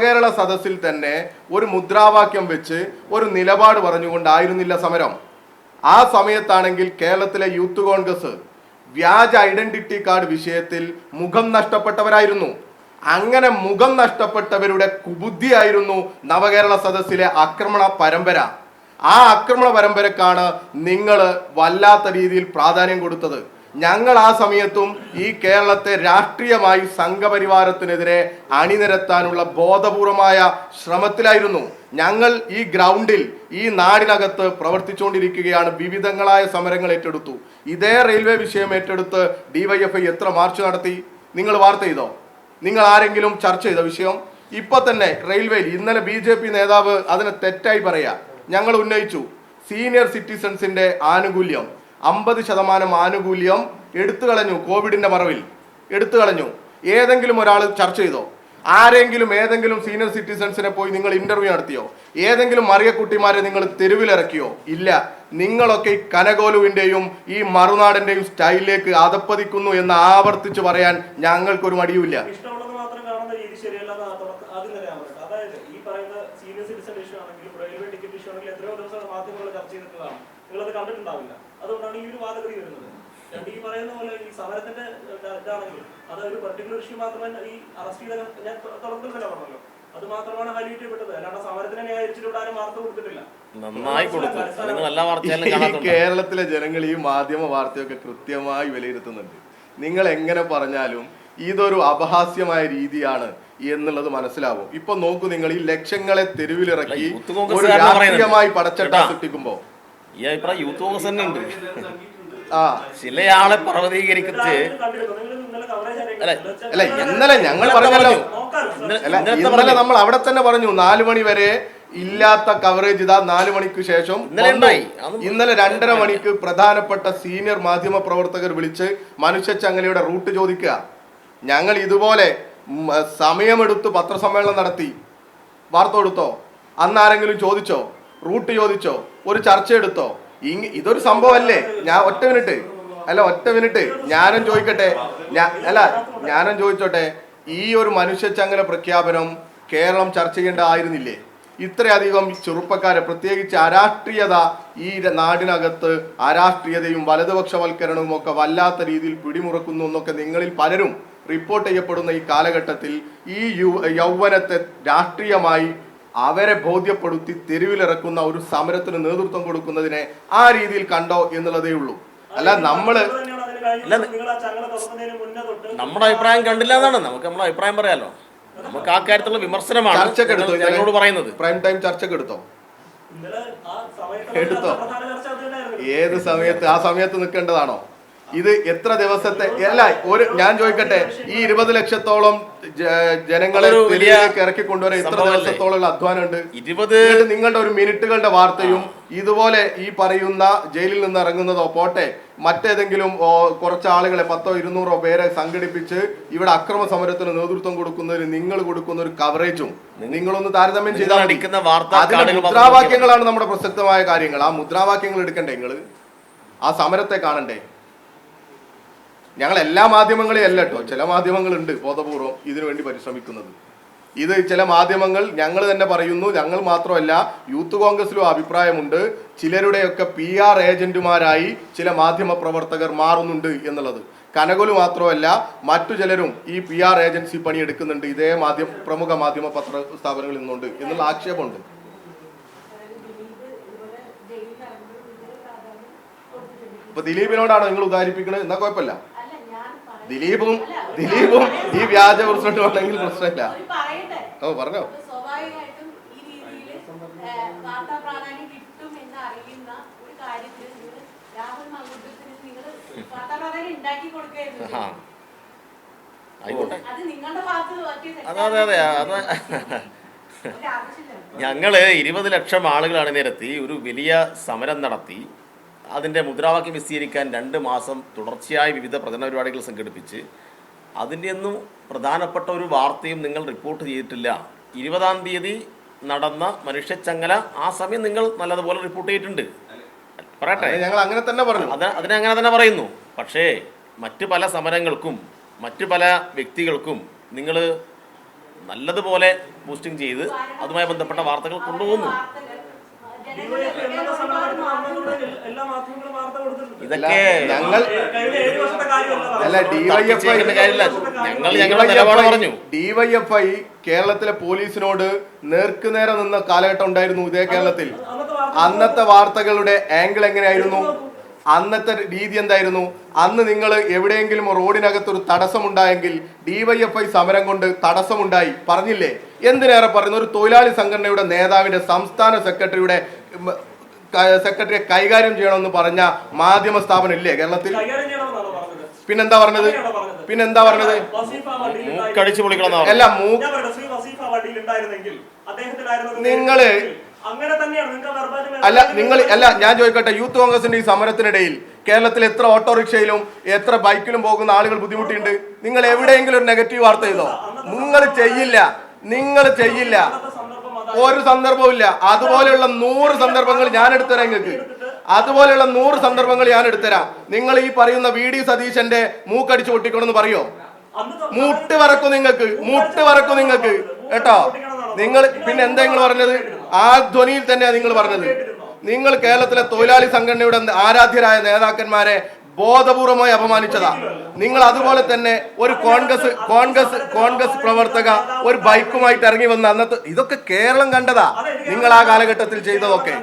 കേരള സദസ്സിൽ തന്നെ ഒരു മുദ്രാവാക്യം വെച്ച് ഒരു നിലപാട് പറഞ്ഞുകൊണ്ടായിരുന്നില്ല സമരം. ആ സമയത്താണെങ്കിൽ കേരളത്തിലെ യൂത്ത് കോൺഗ്രസ് വ്യാജ ഐഡന്റിറ്റി കാർഡ് വിഷയത്തിൽ മുഖം നഷ്ടപ്പെട്ടവരായിരുന്നു. അങ്ങനെ മുഖം നഷ്ടപ്പെട്ടവരുടെ കുബുദ്ധിയായിരുന്നു നവകേരള സദസ്സിലെ ആക്രമണ പരമ്പര. ആ ആക്രമണ പരമ്പരക്കാണ് നിങ്ങൾ വല്ലാത്ത രീതിയിൽ പ്രാധാന്യം കൊടുത്തത്. ഞങ്ങൾ ആ സമയത്തും ഈ കേരളത്തെ രാഷ്ട്രീയമായി സംഘപരിവാരത്തിനെതിരെ അണിനിരത്താനുള്ള ബോധപൂർവമായ ശ്രമത്തിലായിരുന്നു. ഞങ്ങൾ ഈ ഗ്രൗണ്ടിൽ ഈ നാടിനകത്ത് പ്രവർത്തിച്ചുകൊണ്ടിരിക്കുകയാണ്. വിവിധങ്ങളായ സമരങ്ങൾ ഏറ്റെടുത്തു. ഇതേ റെയിൽവേ വിഷയം ഏറ്റെടുത്ത് ഡിവൈഎഫ്ഐ എത്ര മാർച്ച് നടത്തി? നിങ്ങൾ വാർത്ത ചെയ്തോ? നിങ്ങൾ ആരെങ്കിലും ചർച്ച ചെയ്ത വിഷയം? ഇപ്പൊ തന്നെ റെയിൽവേയിൽ ഇന്നലെ ബി ജെ പി നേതാവ് അതിനെ തെറ്റായി പറയാ. ഞങ്ങൾ ഉന്നയിച്ചു. സീനിയർ സിറ്റിസൺസിന്റെ ആനുകൂല്യം. അമ്പത് ശതമാനം ആനുകൂല്യം എടുത്തു കളഞ്ഞു കോവിഡിന്റെ മറവിൽ. എടുത്തു കളഞ്ഞു. ഏതെങ്കിലും ഒരാൾ ചർച്ച ചെയ്തോ? ആരെങ്കിലും ഏതെങ്കിലും സീനിയർ സിറ്റിസൺസിനെ പോയി നിങ്ങൾ ഇന്റർവ്യൂ നടത്തിയോ? ഏതെങ്കിലും മറിയക്കുട്ടിമാരെ നിങ്ങൾ തെരുവിലിറക്കിയോ? ഇല്ല. നിങ്ങളൊക്കെ ഈ കനകോലുവിന്റെയും ഈ മറുനാടന്റെയും സ്റ്റൈലിലേക്ക് അതപ്പതിക്കുന്നു എന്ന് ആവർത്തിച്ച് പറയാൻ ഞങ്ങൾക്കൊരു മടിയുമില്ല. ഇഷ്ടമുള്ളത് മാത്രം ശരിയല്ല എന്ന് തുടക്ക- ആദ്യം തന്നെ ഞാൻ പറയട്ടെ. അതായത് ഈ പറയുന്ന സീനിയർ സിറ്റിസൺ ഇഷ്യൂ ആണെങ്കിലും റെയിൽവേ ടിക്കറ്റ് ഇഷ്യൂ ആണെങ്കിലും എത്രയോ ദിവസം മാധ്യമങ്ങൾ ചർച്ച ചെയ്തിട്ടുള്ളതാണ്. നിങ്ങൾ നിങ്ങളത് കണ്ടിട്ടുണ്ടാവില്ല. അതുകൊണ്ടാണ് ഈ ഒരു വാദഗതി വരുന്നത്. രണ്ട് ഈ പറയുന്ന പോലെ ഈ സമരത്തിന്റെ ഇതാണെങ്കിലും ഇതാണെങ്കിൽ അത് ഒരു പെർട്ടിക്കുലർ ഇഷ്യൂ മാത്രമേ ഈ അറസ്റ്റ് ചെയ്ത ഞാൻ തുടക്കത്തിൽ തന്നെ പറഞ്ഞല്ലോ അത് മാത്രമാണ് ഹൈലൈറ്റ് ചെയ്യപ്പെട്ടത്. അല്ലാണ്ട് സമരത്തിനെ ന്യായീകരിച്ചിട്ട് ഇവിടെ ആരും വാർത്ത കൊടുത്തിട്ടില്ല. നന്നായി കൊടുക്കും കേരളത്തിലെ ജനങ്ങൾ ഈ മാധ്യമ വാർത്തയൊക്കെ കൃത്യമായി വിലയിരുത്തുന്നുണ്ട്. നിങ്ങൾ എങ്ങനെ പറഞ്ഞാലും ഇതൊരു അപഹാസ്യമായ രീതിയാണ്. എന്നുള്ളത് മനസ്സിലാവും. ഇപ്പൊ നോക്കൂ നിങ്ങൾ ഈ ലക്ഷങ്ങളെ തെരുവിലിറക്കി ഒരു. രാഷ്ട്രീയമായി പടച്ചട്ട? സൃഷ്ടിക്കുമ്പോ. ഈ അഭിപ്രായം യൂത്ത് കോൺഗ്രസ് തന്നെ ഉണ്ട്. ആ. ചിലയാളെ കവറേജ് അല്ല, ഇന്നലെ ഞങ്ങൾ പറഞ്ഞല്ലോ. ഇന്നലെ-. നമ്മൾ അവിടെ തന്നെ പറഞ്ഞു നാലു മണി വരെ ഇല്ലാത്ത കവറേജ് ഇതാ നാലു മണിക്ക് ശേഷം ഇന്നലെ. രണ്ടര മണിക്ക് പ്രധാനപ്പെട്ട സീനിയർ മാധ്യമ പ്രവർത്തകർ വിളിച്ച് മനുഷ്യ ചങ്ങലയുടെ റൂട്ട് ചോദിക്കുക. ഞങ്ങൾ ഇതുപോലെ സമയമെടുത്ത് പത്രസമ്മേളനം നടത്തി. വാർത്ത കൊടുത്തോ? അന്നാരെങ്കിലും ചോദിച്ചോ? റൂട്ട് ചോദിച്ചോ? ഒരു ചർച്ച എടുത്തോ? ഇങ് ഇതൊരു സംഭവമല്ലേ? ഞാൻ ഒറ്റ മിനിറ്റ്. അല്ല ഒറ്റ മിനിറ്റ്. ഞാനും ചോദിക്കട്ടെ. ഞാൻ അല്ല ഞാനും ചോദിച്ചോട്ടെ. ഈ ഒരു മനുഷ്യച്ചങ്ങല പ്രഖ്യാപനം കേരളം ചർച്ച ചെയ്യേണ്ട ആയിരുന്നില്ലേ ഇത്രയധികം ചെറുപ്പക്കാരെ പ്രത്യേകിച്ച് അരാഷ്ട്രീയത ഈ നാടിനകത്ത് അരാഷ്ട്രീയതയും വലതുപക്ഷവൽക്കരണവും ഒക്കെ വല്ലാത്ത രീതിയിൽ പിടിമുറക്കുന്നു എന്നൊക്കെ നിങ്ങളിൽ പലരും റിപ്പോർട്ട് ചെയ്യപ്പെടുന്ന ഈ കാലഘട്ടത്തിൽ ഈ യു യൗവനത്തെ രാഷ്ട്രീയമായി അവരെ ബോധ്യപ്പെടുത്തി തെരുവിലിറക്കുന്ന ഒരു സമരത്തിന് നേതൃത്വം കൊടുക്കുന്നതിനെ ആ രീതിയിൽ കണ്ടോ എന്നുള്ളതേ ഉള്ളൂ. അല്ല നമ്മൾ നമ്മുടെ അഭിപ്രായം കണ്ടില്ല എന്നാണ്. നമുക്ക് നമ്മുടെ അഭിപ്രായം പറയാലോ. നമുക്ക് ആ കാര്യത്തിലുള്ള വിമർശനമാണ് ഞങ്ങളോട് പറയുന്നത്. പ്രൈം ടൈം ചർച്ചക്ക് എടുത്തോ? ഇന്നലെ ആ സമയത്ത് എടുത്തോ? ഏത് സമയത്ത്? ആ സമയത്ത് നിൽക്കേണ്ടതാണോ? ഇത് എത്ര ദിവസത്തെ അല്ല ഒരു ഞാൻ ചോദിക്കട്ടെ ഈ ഇരുപത് ലക്ഷത്തോളം ജനങ്ങളെ വലിയ ഇറക്കി കൊണ്ടുവരാൻ എത്ര? ദിവസത്തോളം അധ്വാനം ഉണ്ട് ഇരുപത് നിങ്ങളുടെ ഒരു മിനിറ്റുകളുടെ വാർത്തയും ഇതുപോലെ ഈ പറയുന്ന ജയിലിൽ നിന്ന് ഇറങ്ങുന്നതോ പോട്ടെ മറ്റേതെങ്കിലും കുറച്ച് ആളുകളെ പത്തോ ഇരുന്നൂറോ പേരെ സംഘടിപ്പിച്ച് ഇവിടെ അക്രമ സമരത്തിന് നേതൃത്വം കൊടുക്കുന്നതിന് നിങ്ങൾ കൊടുക്കുന്ന ഒരു കവറേജും നിങ്ങളൊന്ന് താരതമ്യം ചെയ്താൽ മുദ്രാവാക്യങ്ങളാണ് നമ്മുടെ പ്രസക്തമായ കാര്യങ്ങൾ. ആ മുദ്രാവാക്യങ്ങൾ എടുക്കണ്ടേ നിങ്ങൾ ആ സമരത്തെ കാണണ്ടേ? ഞങ്ങൾ എല്ലാ മാധ്യമങ്ങളെയും അല്ല കേട്ടോ. ചില മാധ്യമങ്ങളുണ്ട് ബോധപൂർവം ഇതിനു വേണ്ടി പരിശ്രമിക്കുന്നത്. ഇത് ചില മാധ്യമങ്ങൾ ഞങ്ങൾ തന്നെ പറയുന്നു. ഞങ്ങൾ മാത്രമല്ല യൂത്ത് കോൺഗ്രസിലും അഭിപ്രായമുണ്ട്. ചിലരുടെയൊക്കെ പി ആർ ഏജന്റുമാരായി ചില മാധ്യമ പ്രവർത്തകർ മാറുന്നുണ്ട് എന്നുള്ളത്. കനകൊലു മാത്രമല്ല മറ്റു ചിലരും ഈ പി ആർ ഏജൻസി പണിയെടുക്കുന്നുണ്ട്. ഇതേ മാധ്യമ പ്രമുഖ മാധ്യമ പത്ര സ്ഥാപനങ്ങളിൽ നിന്നുണ്ട് എന്നുള്ള ആക്ഷേപമുണ്ട്. ഇപ്പൊ ദിലീപിനോടാണ് നിങ്ങൾ ഉദാഹരിപ്പിക്കുന്നത് എന്നാ കുഴപ്പമില്ല. ദിലീപും ദിലീപും ഈ വ്യാജ പ്രസിഡന്റ് ഉണ്ടെങ്കിൽ പ്രശ്നമില്ല. ഓ പറഞ്ഞോ. ആയിക്കോട്ടെ. അത് അതെ ഞങ്ങൾ ഇരുപത് ലക്ഷം ആളുകൾ അണിനിരത്തി ഒരു വലിയ സമരം നടത്തി. അതിന്റെ മുദ്രാവാക്യം വിസ്തീകരിക്കാൻ രണ്ട് മാസം തുടർച്ചയായി വിവിധ പ്രചരണ പരിപാടികൾ സംഘടിപ്പിച്ച് അതിന്റെ ഒന്നും പ്രധാനപ്പെട്ട ഒരു വാർത്തയും നിങ്ങൾ റിപ്പോർട്ട് ചെയ്തിട്ടില്ല. ഇരുപതാം തീയതി നടന്ന മനുഷ്യച്ചങ്ങല ആ സമയം നിങ്ങൾ നല്ലതുപോലെ റിപ്പോർട്ട് ചെയ്തിട്ടുണ്ട്. പറയട്ടെ. ഞങ്ങൾ അങ്ങനെ തന്നെ പറഞ്ഞു. അത് അതിനങ്ങനെ തന്നെ പറയുന്നു. പക്ഷേ മറ്റ് പല സമരങ്ങൾക്കും മറ്റ് പല വ്യക്തികൾക്കും നിങ്ങൾ നല്ലതുപോലെ പോസ്റ്റിംഗ് ചെയ്ത് അതുമായി ബന്ധപ്പെട്ട വാർത്തകൾ കൊണ്ടുപോകുന്നു ഡിവൈഎഫ് എന്നുള്ള സമരത്തിന് അന്നുകൂടെ എല്ലാ മാധ്യമങ്ങളും വാർത്ത കൊടുത്തിട്ടുണ്ട് ഇതൊക്കെ ഞങ്ങൾ കഴിഞ്ഞ വർഷത്തെ കാര്യമല്ല അല്ല ഞങ്ങൾ ഞങ്ങളുടെ നിലപാട് പറഞ്ഞു. ഡിവൈഎഫ്ഐ കേരളത്തിലെ പോലീസിനോട് നേർക്കുനേരെ നിന്ന കാലഘട്ടം ഉണ്ടായിരുന്നു ഇതേ കേരളത്തിൽ. അന്നത്തെ വാർത്തകളുടെ ആംഗിൾ എങ്ങനെയായിരുന്നു? അന്നത്തെ രീതി എന്തായിരുന്നു? അന്ന് നിങ്ങൾ എവിടെയെങ്കിലും റോഡിനകത്ത് ഒരു തടസ്സമുണ്ടായെങ്കിൽ ഡിവൈഎഫ്ഐ സമരം കൊണ്ട് തടസ്സമുണ്ടായി. പറഞ്ഞില്ലേ? എന്തിനേറെ പറയുന്നു? ഒരു തൊഴിലാളി സംഘടനയുടെ നേതാവിന്റെ സംസ്ഥാന സെക്രട്ടറിയുടെ സെക്രട്ടറിയെ കൈകാര്യം ചെയ്യണമെന്ന് പറഞ്ഞ മാധ്യമ സ്ഥാപനം ഇല്ലേ കേരളത്തിൽ? കൈകാര്യം ചെയ്യണമെന്നാണോ പറഞ്ഞത്? പിന്നെന്താ പറഞ്ഞത്? പിന്നെന്താ പറഞ്ഞത്? കഴിച്ചു പൊളിക്കണം അല്ല നിങ്ങൾ അല്ല നിങ്ങൾ അല്ല ഞാൻ ചോദിക്കട്ടെ യൂത്ത് കോൺഗ്രസിന്റെ ഈ സമരത്തിനിടയിൽ കേരളത്തിൽ എത്ര ഓട്ടോറിക്ഷയിലും എത്ര ബൈക്കിലും പോകുന്ന ആളുകൾ ബുദ്ധിമുട്ടിയുണ്ട് നിങ്ങൾ എവിടെയെങ്കിലും ഒരു നെഗറ്റീവ് വാർത്ത ചെയ്തോ നിങ്ങൾ ചെയ്യില്ല. നിങ്ങൾ ചെയ്യില്ല. ഒരു സന്ദർഭവും ഇല്ല അതുപോലെയുള്ള നൂറ് സന്ദർഭങ്ങൾ ഞാൻ എടുത്തുതരാം നിങ്ങൾക്ക്. അതുപോലെയുള്ള നൂറ് സന്ദർഭങ്ങൾ ഞാൻ എടുത്തുതരാം. നിങ്ങൾ ഈ പറയുന്ന വി ഡി സതീശന്റെ മൂക്കടിച്ചു പൊട്ടിക്കണമെന്ന് പറയോ? മുട്ട് വറക്കും നിങ്ങൾക്ക്. മുട്ട് വറക്കും നിങ്ങൾക്ക്. കേട്ടോ? നിങ്ങൾ പിന്നെ എന്താ നിങ്ങൾ പറഞ്ഞത്? ആ ധ്വനിയിൽ തന്നെയാണ് നിങ്ങൾ പറഞ്ഞത്. നിങ്ങൾ കേരളത്തിലെ തൊഴിലാളി സംഘടനയുടെ ആരാധ്യരായ നേതാക്കന്മാരെ ബോധപൂർവമായി അപമാനിച്ചതാ. നിങ്ങൾ അതുപോലെ തന്നെ ഒരു കോൺഗ്രസ് കോൺഗ്രസ് കോൺഗ്രസ് പ്രവർത്തക ഒരു ബൈക്കുമായിട്ട് ഇറങ്ങി വന്ന അന്നത്തെ ഇതൊക്കെ കേരളം കണ്ടതാ. നിങ്ങൾ ആ കാലഘട്ടത്തിൽ ചെയ്തതൊക്കെ.